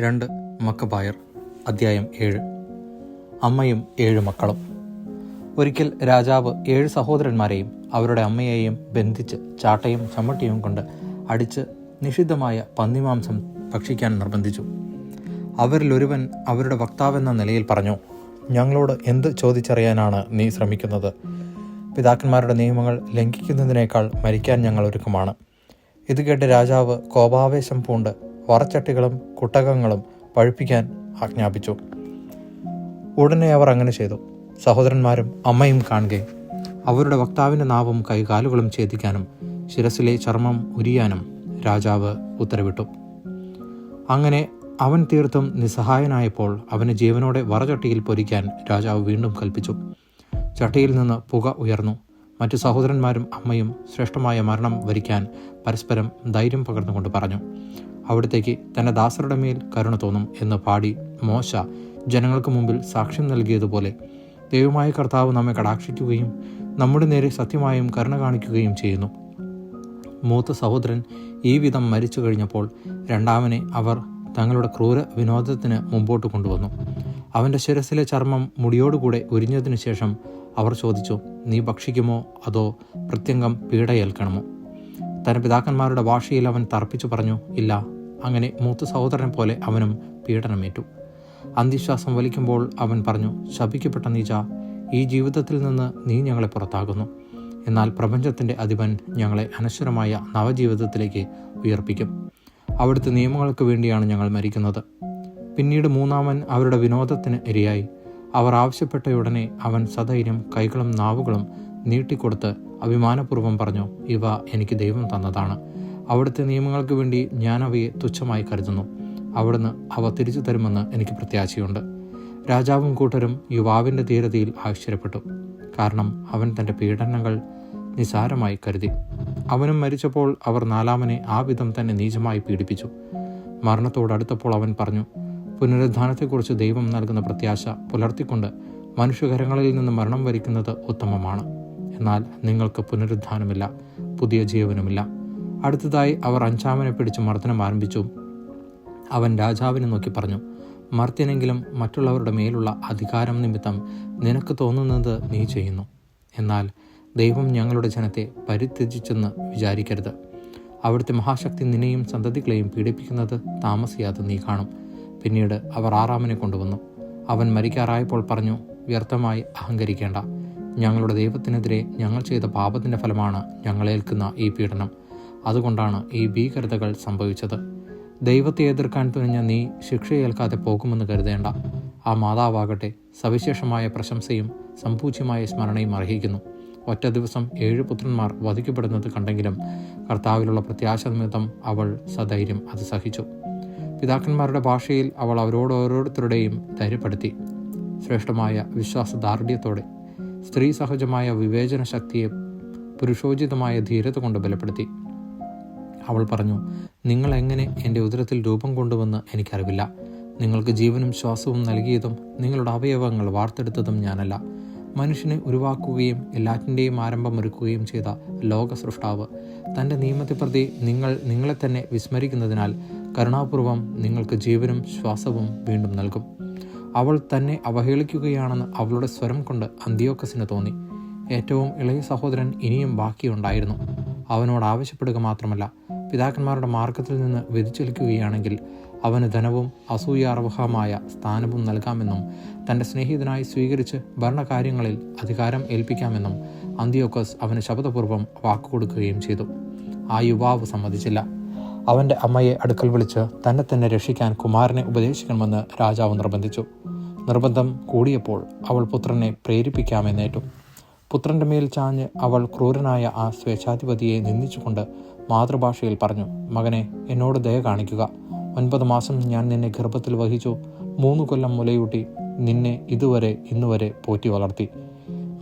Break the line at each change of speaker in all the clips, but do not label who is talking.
രണ്ട് മക്കബായർ അദ്ധ്യായം ഏഴ്. അമ്മയും ഏഴ് മക്കളും. ഒരിക്കൽ രാജാവ് ഏഴ് സഹോദരന്മാരെയും അവരുടെ അമ്മയെയും ബന്ധിച്ച് ചാട്ടയും ചമ്മട്ടിയും കൊണ്ട് അടിച്ച് നിഷിദ്ധമായ പന്നിമാംസം ഭക്ഷിക്കാൻ നിർബന്ധിച്ചു. അവരിലൊരുവൻ അവരുടെ വക്താവെന്ന നിലയിൽ പറഞ്ഞു ഞങ്ങളോട് എന്ത് ചോദിച്ചറിയാനാണ് നീ ശ്രമിക്കുന്നത്? പിതാക്കന്മാരുടെ നിയമങ്ങൾ ലംഘിക്കുന്നതിനേക്കാൾ മരിക്കാൻ ഞങ്ങൾ ഒരുക്കമാണ്. ഇത് കേട്ട് രാജാവ് കോപാവേശം പൂണ്ട് വറച്ചട്ടികളും കുട്ടകങ്ങളും പഴുപ്പിക്കാൻ ആജ്ഞാപിച്ചു. ഉടനെ അവർ അങ്ങനെ ചെയ്തു. സഹോദരന്മാരും അമ്മയും കാണുകയും അവരുടെ വക്താവിന്റെ നാവും കൈകാലുകളും ഛേദിക്കാനും ശിരസിലെ ചർമ്മം ഉരിയാനും രാജാവ് ഉത്തരവിട്ടു. അങ്ങനെ അവൻ തീർത്തും നിസ്സഹായനായപ്പോൾ അവനെ ജീവനോടെ വറചട്ടിയിൽ പൊരിക്കാൻ രാജാവ് വീണ്ടും കൽപ്പിച്ചു. ചട്ടിയിൽ നിന്ന് പുക ഉയർന്നു. മറ്റു സഹോദരന്മാരും അമ്മയും ശ്രേഷ്ഠമായ മരണം വരിക്കാൻ പരസ്പരം ധൈര്യം പകർന്നുകൊണ്ട് പറഞ്ഞു. അവിടത്തേക്ക് തന്റെ ദാസരുടെ മേൽ കരുണ തോന്നും എന്ന് പാടി മോശ ജനങ്ങൾക്ക് മുമ്പിൽ സാക്ഷ്യം നൽകിയതുപോലെ ദൈവമായ കർത്താവ് നമ്മെ കടാക്ഷിക്കുകയും നമ്മുടെ നേരെ സത്യമായും കരുണ കാണിക്കുകയും ചെയ്യുന്നു. മൂത്ത സഹോദരൻ ഈ വിധം മരിച്ചു കഴിഞ്ഞപ്പോൾ രണ്ടാമനെ അവർ തങ്ങളുടെ ക്രൂര വിനോദത്തിന് മുമ്പോട്ട് കൊണ്ടുവന്നു. അവന്റെ ശിരസിലെ ചർമ്മം മുടിയോടുകൂടെ ഉരിഞ്ഞതിനു ശേഷം അവർ ചോദിച്ചു നീ ഭക്ഷിക്കുമോ? അതോ പ്രത്യംഗം പീഡയേൽക്കണമോ? തന്റെ പിതാക്കന്മാരുടെ ഭാഷയിൽ അവൻ തർപ്പിച്ചു പറഞ്ഞു ഇല്ല അങ്ങനെ മൂത്ത സഹോദരനെ പോലെ അവനും പീഡനമേറ്റു. അന്ത്യശ്വാസം വലിക്കുമ്പോൾ അവൻ പറഞ്ഞു ശപിക്കപ്പെട്ട നീച ഈ ജീവിതത്തിൽ നിന്ന് നീ ഞങ്ങളെ പുറത്താകുന്നു. എന്നാൽ പ്രപഞ്ചത്തിന്റെ അധിപൻ ഞങ്ങളെ അനശ്വരമായ നവജീവിതത്തിലേക്ക് ഉയർപ്പിക്കും. അവിടുത്തെ നിയമങ്ങൾക്ക് വേണ്ടിയാണ് ഞങ്ങൾ മരിക്കുന്നത്. പിന്നീട് മൂന്നാമൻ അവരുടെ വിനോദത്തിന് ഇരയായി. അവർ ആവശ്യപ്പെട്ടയുടനെ അവൻ സധൈര്യം കൈകളും നാവുകളും നീട്ടിക്കൊടുത്ത് അഭിമാനപൂർവം പറഞ്ഞു ഇവ എനിക്ക് ദൈവം തന്നതാണ്. അവിടുത്തെ നിയമങ്ങൾക്ക് വേണ്ടി ഞാൻ അവയെ തുച്ഛമായി കരുതുന്നു. അവിടുന്ന് അവ തിരിച്ചു തരുമെന്ന് എനിക്ക് പ്രത്യാശയുണ്ട്. രാജാവും കൂട്ടരും യുവാവിന്റെ ധീരതയിൽ ആശ്ചര്യപ്പെട്ടു. കാരണം അവൻ തന്റെ പീഡനങ്ങൾ നിസാരമായി കരുതി. അവനും മരിച്ചപ്പോൾ അവർ നാലാമനെ ആ വിധം തന്നെ നീചമായി പീഡിപ്പിച്ചു. മരണത്തോടടുത്തപ്പോൾ അവൻ പറഞ്ഞു പുനരുദ്ധാനത്തെക്കുറിച്ച് ദൈവം നൽകുന്ന പ്രത്യാശ പുലർത്തിക്കൊണ്ട് മനുഷ്യകരങ്ങളിൽ നിന്ന് മരണം വരിക്കുന്നത് ഉത്തമമാണ്. എന്നാൽ നിങ്ങൾക്ക് പുനരുദ്ധാനമില്ല പുതിയ ജീവനുമില്ല. അടുത്തതായി അവർ അഞ്ചാമനെ പിടിച്ച് മർദ്ദനം ആരംഭിച്ചു. അവൻ രാജാവിനെ നോക്കി പറഞ്ഞു മർത്യനെങ്കിലും മറ്റുള്ളവരുടെ മേലുള്ള അധികാരം നിമിത്തം നിനക്ക് തോന്നുന്നത് നീ ചെയ്യുന്നു. എന്നാൽ ദൈവം ഞങ്ങളുടെ ജനത്തെ പരിത്യജിച്ചെന്ന് വിചാരിക്കരുത്. അവിടുത്തെ മഹാശക്തി നിന്നെയും സന്തതികളെയും പീഡിപ്പിക്കുന്നത് താമസിയാതെ നീ കാണും. പിന്നീട് അവർ ആറാമനെ കൊണ്ടുവന്നു. അവൻ മരിക്കാറായപ്പോൾ പറഞ്ഞു വ്യർത്ഥമായി അഹങ്കരിക്കേണ്ട. ഞങ്ങളുടെ ദൈവത്തിനെതിരെ ഞങ്ങൾ ചെയ്ത പാപത്തിന്റെ ഫലമാണ് ഞങ്ങളേൽക്കുന്ന ഈ പീഡനം. അതുകൊണ്ടാണ് ഈ ഭീകരതകൾ സംഭവിച്ചത്. ദൈവത്തെ എതിർക്കാൻ തുനിഞ്ഞ നീ ശിക്ഷയേൽക്കാതെ പോകുമെന്ന് കരുതേണ്ട. ആ മാതാവാകട്ടെ സവിശേഷമായ പ്രശംസയും സമ്പൂജ്യമായ സ്മരണയും അർഹിക്കുന്നു. ഒറ്റ ദിവസം ഏഴ് പുത്രന്മാർ വധിക്കപ്പെടുന്നത് കണ്ടെങ്കിലും കർത്താവിലുള്ള പ്രത്യാശ നിമിത്തം അവൾ സധൈര്യം അത് സഹിച്ചു. പിതാക്കന്മാരുടെ ഭാഷയിൽ അവൾ അവരോട് ഓരോരുത്തരുടെയും ധൈര്യപ്പെടുത്തി. ശ്രേഷ്ഠമായ വിശ്വാസദാർഢ്യത്തോടെ സ്ത്രീ സഹജമായ വിവേചന ശക്തിയെ പുരുഷോചിതമായ ധീരത കൊണ്ട് ബലപ്പെടുത്തി. അവൾ പറഞ്ഞു നിങ്ങൾ എങ്ങനെ എന്റെ ഉദരത്തിൽ രൂപം കൊണ്ടുവന്ന് എനിക്കറിവില്ല. നിങ്ങൾക്ക് ജീവനും ശ്വാസവും നൽകിയതും നിങ്ങളുടെ അവയവങ്ങൾ വാർത്തെടുത്തതും ഞാനല്ല. മനുഷ്യനെ ഉരുവാക്കുകയും എല്ലാറ്റിന്റെയും ആരംഭം ഒരുക്കുകയും ചെയ്ത ലോക സൃഷ്ടാവ് തന്റെ നിയമത്തെ നിങ്ങൾ നിങ്ങളെ തന്നെ വിസ്മരിക്കുന്നതിനാൽ കരുണാപൂർവം നിങ്ങൾക്ക് ജീവനും ശ്വാസവും വീണ്ടും നൽകും. അവൾ തന്നെ അവഹേളിക്കുകയാണെന്ന് അവളുടെ സ്വരം കൊണ്ട് അന്ത്യോക്കസിന് തോന്നി. ഏറ്റവും ഇളയ സഹോദരൻ ഇനിയും ബാക്കിയുണ്ടായിരുന്നു. അവനോട് ആവശ്യപ്പെടുക മാത്രമല്ല പിതാക്കന്മാരുടെ മാർഗത്തിൽ നിന്ന് വ്യതിചലിക്കുകയാണെങ്കിൽ അവന് ധനവും അസൂയാർഹമായ സ്ഥാനവും നൽകാമെന്നും തന്റെ സ്നേഹിതനായി സ്വീകരിച്ച് ഭരണകാര്യങ്ങളിൽ അധികാരം ഏൽപ്പിക്കാമെന്നും അന്ത്യോക്കസ് അവന് ശബ്ദപൂർവം വാക്കുകൊടുക്കുകയും ചെയ്തു. ആ യുവാവ് സമ്മതിച്ചില്ല. അവന്റെ അമ്മയെ അടുക്കൽ വിളിച്ച് തന്നെ തന്നെ രക്ഷിക്കാൻ കുമാരനെ ഉപദേശിക്കണമെന്ന് രാജാവ് നിർബന്ധിച്ചു. നിർബന്ധം കൂടിയപ്പോൾ അവൾ പുത്രനെ പ്രേരിപ്പിക്കാമെന്നേറ്റു. പുത്രന്റെ മേൽ ചാഞ്ഞ് അവൾ ക്രൂരനായ ആ സ്വേച്ഛാധിപതിയെ നിന്ദിച്ചുകൊണ്ട് മാതൃഭാഷയിൽ പറഞ്ഞു മകനെ എന്നോട് ദയ കാണിക്കുക. ഒൻപത് മാസം ഞാൻ നിന്നെ ഗർഭത്തിൽ വഹിച്ചു. മൂന്ന് കൊല്ലം മുലയൂട്ടി നിന്നെ ഇതുവരെ ഇന്നുവരെ പോറ്റി വളർത്തി.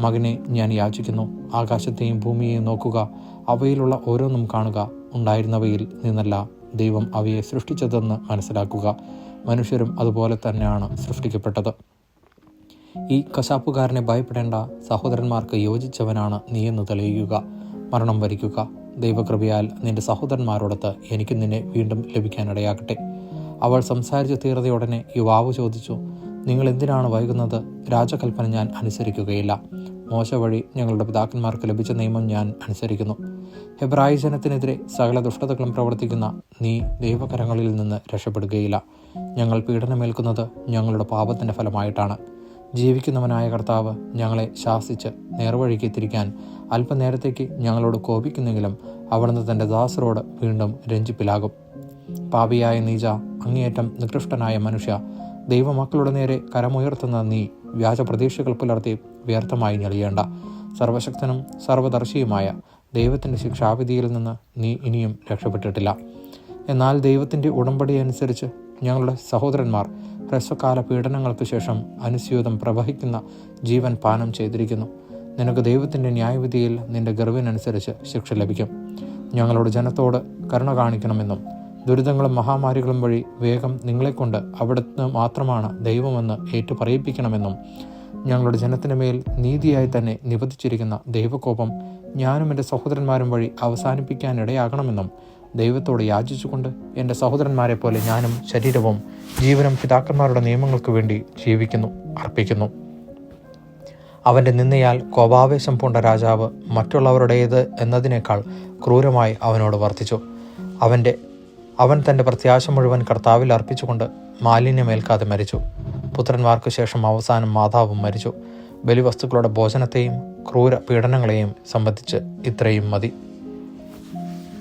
മകനെ ഞാൻ യാചിക്കുന്നു. ആകാശത്തെയും ഭൂമിയെയും നോക്കുക. അവയിലുള്ള ഓരോന്നും കാണുക. ഉണ്ടായിരുന്നവയിൽ നിന്നല്ല ദൈവം അവയെ സൃഷ്ടിച്ചതെന്ന് മനസ്സിലാക്കുക. മനുഷ്യരും അതുപോലെ തന്നെയാണ് സൃഷ്ടിക്കപ്പെട്ടത്. ഈ കശാപ്പുകാരനെ ഭയപ്പെടേണ്ട സഹോദരന്മാർക്ക് യോജിച്ചവനാണ് നീയെന്ന് തെളിയിക്കുക. മരണം വരിക്കുക. ദൈവകൃപയാൽ നിന്റെ സഹോദരന്മാരോടൊത്ത് എനിക്ക് നിന്നെ വീണ്ടും ലഭിക്കാനിടയാകട്ടെ. അവൾ സംസാരിച്ചു തീർന്നയുടനെ യുവാവ് ചോദിച്ചു നിങ്ങൾ എന്തിനാണ് വൈകുന്നത്? രാജകൽപ്പന ഞാൻ അനുസരിക്കുകയില്ല. മോശ വഴി ഞങ്ങളുടെ പിതാക്കന്മാർക്ക് ലഭിച്ച നിയമം ഞാൻ അനുസരിക്കുന്നു. ഹെബ്രായ ജനത്തിനെതിരെ സകല ദുഷ്ടതകളും പ്രവർത്തിക്കുന്ന നീ ദൈവകരങ്ങളിൽ നിന്ന് രക്ഷപ്പെടുകയില്ല. ഞങ്ങൾ പീഡനമേൽക്കുന്നത് ഞങ്ങളുടെ പാപത്തിന്റെ ഫലമായിട്ടാണ്. ജീവിക്കുന്നവനായ കർത്താവ് ഞങ്ങളെ ശാസിച്ച് നേർവഴിക്ക് തിരിക്കാൻ അല്പനേരത്തേക്ക് ഞങ്ങളോട് കോപിക്കുന്നെങ്കിലും അവിടുന്ന് തന്റെ ദാസരോട് വീണ്ടും രഞ്ജിപ്പിലാകും. പാപിയായ നീജ അങ്ങേയറ്റം നികൃഷ്ടനായ മനുഷ്യ ദൈവമക്കളുടെ നേരെ കരമുയർത്തുന്ന നീ വ്യാജ പ്രതീക്ഷകൾ പുലർത്തി വ്യർത്ഥമായി ഞെളിയേണ്ട. സർവശക്തനും സർവദർശിയുമായ ദൈവത്തിന്റെ ശിക്ഷാവിധിയിൽ നിന്ന് നീ ഇനിയും രക്ഷപ്പെട്ടിട്ടില്ല. എന്നാൽ ദൈവത്തിന്റെ ഉടമ്പടി അനുസരിച്ച് ഞങ്ങളുടെ സഹോദരന്മാർ ഹ്രസ്വകാല പീഡനങ്ങൾക്ക് ശേഷം അനുസ്യൂതം പ്രവഹിക്കുന്ന ജീവൻ പാനം ചെയ്തിരിക്കുന്നു. നിനക്ക് ദൈവത്തിന്റെ ന്യായവിധിയിൽ നിന്റെ ഗർവിനനുസരിച്ച് ശിക്ഷ ലഭിക്കും. ഞങ്ങളുടെ ജനത്തോട് കരുണ കാണിക്കണമെന്നും ദുരിതങ്ങളും മഹാമാരികളും വഴി വേഗം നിങ്ങളെക്കൊണ്ട് അവിടുന്ന് മാത്രമാണ് ദൈവമെന്ന് ഏറ്റുപറയിപ്പിക്കണമെന്നും ഞങ്ങളുടെ ജനത്തിന് മേൽ നീതിയായി തന്നെ നിബന്ധിച്ചിരിക്കുന്ന ദൈവകോപം ഞാനും എന്റെ സഹോദരന്മാരും വഴി അവസാനിപ്പിക്കാനിടയാകണമെന്നും ദൈവത്തോട് യാചിച്ചുകൊണ്ട് എന്റെ സഹോദരന്മാരെ പോലെ ഞാനും ശരീരവും ജീവനും പിതാക്കന്മാരുടെ നിയമങ്ങൾക്ക് വേണ്ടി ജീവിക്കുന്നു അർപ്പിക്കുന്നു. അവന്റെ നിന്നയാൽ കോപാവേശം പൂണ്ട രാജാവ് മറ്റുള്ളവരുടേത് എന്നതിനേക്കാൾ ക്രൂരമായി അവനോട് വർത്തിച്ചു. അവന്റെ അവൻ തന്റെ പ്രത്യാശ മുഴുവൻ കർത്താവിൽ അർപ്പിച്ചുകൊണ്ട് മാലിന്യമേൽക്കാതെ മരിച്ചു. പുത്രന്മാർക്ക് ശേഷം അവസാനം മാതാവും മരിച്ചു. ബലിവസ്തുക്കളുടെ ഭോജനത്തെയും ക്രൂര പീഡനങ്ങളെയും സംബന്ധിച്ച് ഇത്രയും മതി.